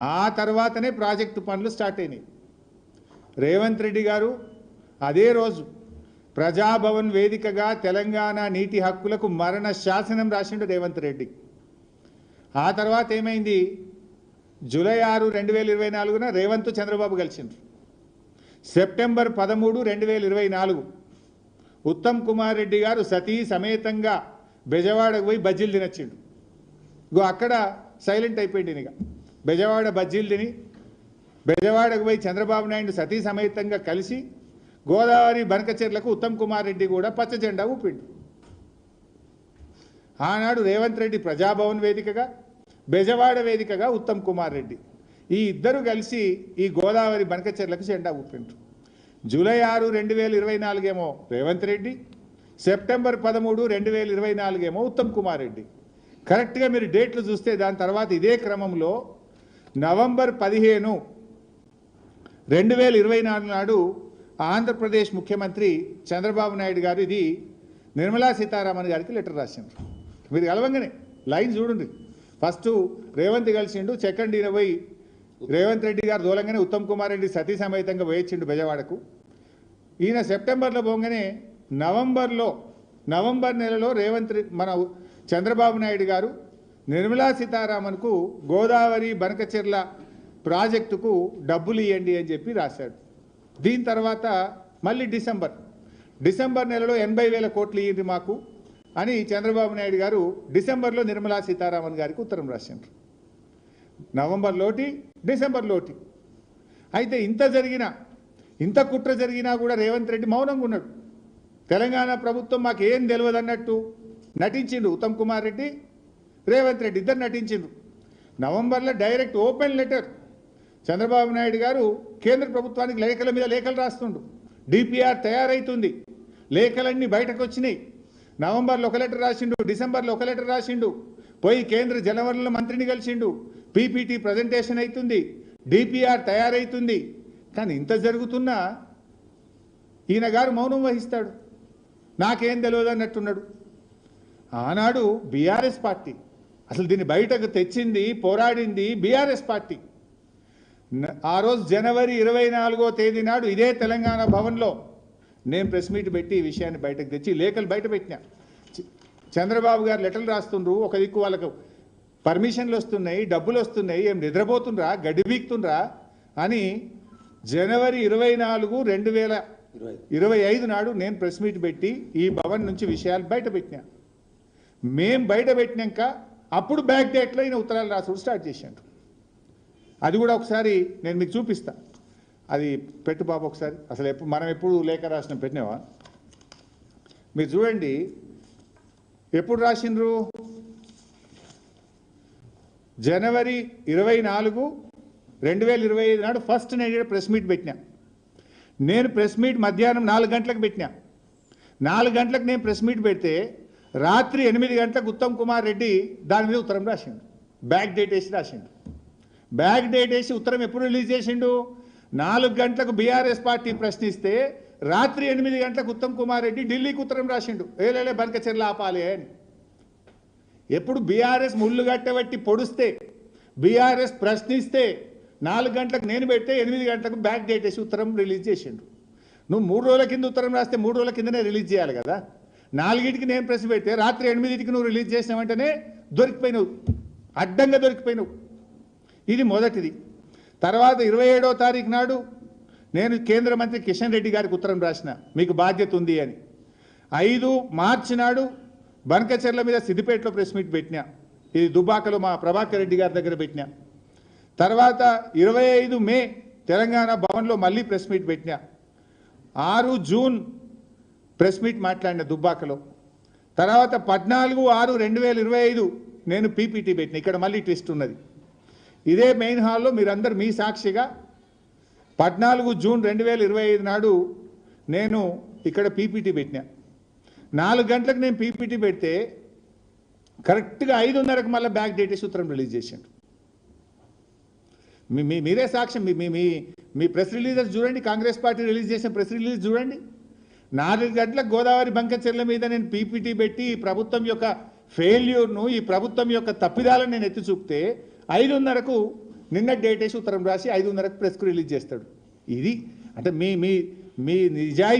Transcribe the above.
ఆ తర్వాతనే ప్రాజెక్టు పనులు స్టార్ట్ అయినాయి. రేవంత్ రెడ్డి గారు అదే రోజు ప్రజాభవన్ వేదికగా తెలంగాణ నీటి హక్కులకు మరణ శాసనం రాసిండు రేవంత్ రెడ్డి. ఆ తర్వాత ఏమైంది? జూలై ఆరు రెండు వేల ఇరవై నాలుగున రేవంత్ చంద్రబాబు కలిసిండ్రు సెప్టెంబర్ పదమూడు రెండు వేల ఇరవై నాలుగు. ఉత్తమ్ కుమార్ రెడ్డి గారు సతీ సమేతంగా బెజవాడకు పోయి బజ్జీలు తినొచ్చిండు. ఇగో అక్కడ సైలెంట్ అయిపోయింది ఇక బెజవాడ బజ్జీలు తిని బెజవాడకు పోయి చంద్రబాబు నాయుడు సతీ సమేతంగా కలిసి గోదావరి బనకచెర్లకు ఉత్తమ్ కుమార్ రెడ్డి కూడా పచ్చ జెండా ఊపిండు. ఆనాడు రేవంత్ రెడ్డి ప్రజాభవన్ వేదికగా బెజవాడ వేదికగా ఉత్తమ్ కుమార్ రెడ్డి. ఈ ఇద్దరు కలిసి ఈ గోదావరి బనకచెర్లకు జెండా ఊపిండ్రు. జూలై ఆరు రెండు వేల ఇరవై నాలుగేమో రేవంత్ రెడ్డి సెప్టెంబర్ పదమూడు రెండు వేల ఇరవై నాలుగేమో ఉత్తమ్ కుమార్ రెడ్డి. కరెక్ట్గా మీరు డేట్లు చూస్తే దాని తర్వాత ఇదే క్రమంలో నవంబర్ పదిహేను రెండు వేల ఇరవై నాలుగు నాడు ఆంధ్రప్రదేశ్ ముఖ్యమంత్రి చంద్రబాబు నాయుడు గారు ఇది నిర్మలా సీతారామన్ గారికి లెటర్ రాసిండ్రు. మీరు కలవంగానే లైన్ చూడండి. ఫస్ట్ రేవంత్ కలిసిండు సెకండ్ ఈయన పోయి రేవంత్ రెడ్డి గారు దూలంగానే ఉత్తమ్ కుమార్ రెడ్డి సతీ సమేతంగా వేయించిండు బెజవాడకు. ఈయన సెప్టెంబర్లో పోగానే నవంబర్లో నవంబర్ నెలలో రేవంత్ మన చంద్రబాబు నాయుడు గారు నిర్మలా సీతారామన్కు గోదావరి బనకచెర్ల ప్రాజెక్టుకు డబ్బులు ఇవ్వండి అని చెప్పి రాశాడు. దీని తర్వాత మళ్ళీ డిసెంబర్. డిసెంబర్ నెలలో ఎనభై వేల కోట్లు ఇవ్వండి మాకు అని చంద్రబాబు నాయుడు గారు డిసెంబర్లో నిర్మలా సీతారామన్ గారికి ఉత్తరం రాశారు. నవంబర్లోటి డిసెంబర్లోటి అయితే ఇంత జరిగినా ఇంత కుట్ర జరిగినా కూడా రేవంత్ రెడ్డి మౌనంగా ఉన్నాడు. తెలంగాణ ప్రభుత్వం మాకు ఏం తెలియదు అన్నట్టు నటించిండు ఉత్తమ్ కుమార్ రెడ్డి రేవంత్ రెడ్డి ఇద్దరు నటించిండ్రు. నవంబర్లో direct open letter. Chandrababu Naidu గారు కేంద్ర ప్రభుత్వానికి లేఖల మీద లేఖలు రాస్తుండు డిపిఆర్ తయారైతుంది. లేఖలన్నీ బయటకు వచ్చినాయి నవంబర్లో ఒక లెటర్ రాసిండు డిసెంబర్లో ఒక లెటర్ రాసిండు. పోయి కేంద్ర జలవనరుల మంత్రిని కలిసిండు. పీపీటీ ప్రజెంటేషన్ అవుతుంది డిపిఆర్ తయారైతుంది. కానీ ఇంత జరుగుతున్నా ఈయన గారు మౌనం వహిస్తాడు. నాకేం తెలియదు అన్నట్టున్నాడు ఆనాడు బీఆర్ఎస్ పార్టీ అసలు దీన్ని బయటకు తెచ్చింది పోరాడింది బీఆర్ఎస్ పార్టీ. ఆ రోజు జనవరి ఇరవై నాలుగో తేదీ నాడు ఇదే తెలంగాణ భవన్లో నేను ప్రెస్ మీట్ పెట్టి ఈ విషయాన్ని బయటకు తెచ్చి లేఖలు బయట పెట్టినా. చంద్రబాబు గారు లెటర్లు రాస్తుండ్రు ఒక దిక్కు వాళ్ళకు పర్మిషన్లు వస్తున్నాయి డబ్బులు వస్తున్నాయి ఏం నిద్రపోతుండ్రా గడ్డి వీక్తుండ్రా అని జనవరి ఇరవై నాలుగు రెండు వేల ఇరవై ఐదు నాడు నేను ప్రెస్ మీట్ పెట్టి ఈ భవన్ నుంచి విషయాలు బయట పెట్టినా. మేం బయట పెట్టినాక అప్పుడు బ్యాక్ డేట్లో ఈయన ఉత్తరాలు రాసుడు స్టార్ట్ చేశాడు. అది కూడా ఒకసారి నేను మీకు చూపిస్తా. అది పెట్టు బాబు ఒకసారి. అసలు ఎప్పుడు మనం ఎప్పుడు లేఖ రాసిన పెట్టినావా? మీరు చూడండి. ఎప్పుడు రాసిండ్రు? జనవరి ఇరవై నాలుగు రెండు వేల ఇరవై ఐదు నాడు ఫస్ట్ నేను ప్రెస్ మీట్ పెట్టినా. నేను ప్రెస్ మీట్ మధ్యాహ్నం నాలుగు గంటలకు పెట్టినా. నాలుగు గంటలకు నేను ప్రెస్ మీట్ పెడితే రాత్రి ఎనిమిది గంటలకు ఉత్తమ్ కుమార్ రెడ్డి దాని మీద ఉత్తరం రాసిండు. బ్యాక్ డేట్ వేసి రాసిండు. బ్యాక్ డేట్ వేసి ఉత్తరం ఎప్పుడు రిలీజ్ చేసిండు? నాలుగు గంటలకు బీఆర్ఎస్ పార్టీ ప్రశ్నిస్తే రాత్రి ఎనిమిది గంటలకు ఉత్తమ్ కుమార్ రెడ్డి ఢిల్లీకి ఉత్తరం రాసిండు. ఏలేలే బనకచెర్ల ఆపాలి అని. ఎప్పుడు బీఆర్ఎస్ ముళ్ళు గట్టబట్టి పొడిస్తే బీఆర్ఎస్ ప్రశ్నిస్తే నాలుగు గంటలకు నేను పెడితే ఎనిమిది గంటలకు బ్యాక్ డేట్ వేసి ఉత్తరం రిలీజ్ చేసిండు. నువ్వు మూడు రోజుల కింద ఉత్తరం రాస్తే మూడు రోజుల కిందనే రిలీజ్ చేయాలి కదా? నాలుగింటికి నేను ప్రెస్ పెడితే రాత్రి ఎనిమిదింటికి నువ్వు రిలీజ్ చేసిన వెంటనే దొరికిపోయినావు. అడ్డంగా దొరికిపోయినావు. ఇది మొదటిది. తర్వాత ఇరవై ఏడవ తారీఖు నాడు నేను కేంద్ర మంత్రి కిషన్ రెడ్డి గారికి ఉత్తరం రాసిన మీకు బాధ్యత ఉంది అని. ఐదు మార్చి నాడు బనకచెర్ల మీద సిద్దిపేటలో ప్రెస్ మీట్ పెట్టినా. ఇది దుబాకలో మా ప్రభాకర్ రెడ్డి గారి దగ్గర పెట్టినా. తర్వాత ఇరవై ఐదు మే తెలంగాణ భవన్లో మళ్ళీ ప్రెస్ మీట్ పెట్టినా. ఆరు జూన్ ప్రెస్ మీట్ మాట్లాడిన దుబ్బాకలో. తర్వాత పద్నాలుగు ఆరు రెండు వేల ఇరవై ఐదు నేను పీపీటీ పెట్టిన. ఇక్కడ మళ్ళీ ట్విస్ట్ ఉన్నది. ఇదే మెయిన్ హాల్లో మీరందరు మీ సాక్షిగా పద్నాలుగు జూన్ రెండు వేల ఇరవై ఐదు నాడు నేను ఇక్కడ పీపీటీ పెట్టిన. నాలుగు గంటలకు నేను పీపీటీ పెడితే కరెక్ట్గా ఐదున్నరకు మళ్ళీ బ్యాక్ డేట్ సూత్రం రిలీజ్ చేసిండు మీ మీరే సాక్ష్యం. మీ మీ మీ మీ ప్రెస్ రిలీజర్ చూడండి. కాంగ్రెస్ పార్టీ రిలీజ్ చేసిన ప్రెస్ రిలీజ్ చూడండి. నాలుగు గంటల గోదావరి బంకచెర్ల మీద నేను పీపీటీ పెట్టి ఈ ప్రభుత్వం యొక్క ఫెయిల్యూర్ను ఈ ప్రభుత్వం యొక్క తప్పిదాలను నేను ఎత్తి చూపితే ఐదున్నరకు నిన్న డేట్ వేసి ఉత్తరం రాసి ఐదున్నరకు ప్రెస్కు రిలీజ్ చేస్తాడు. ఇది అంటే మీ మీ మీ నిజాయి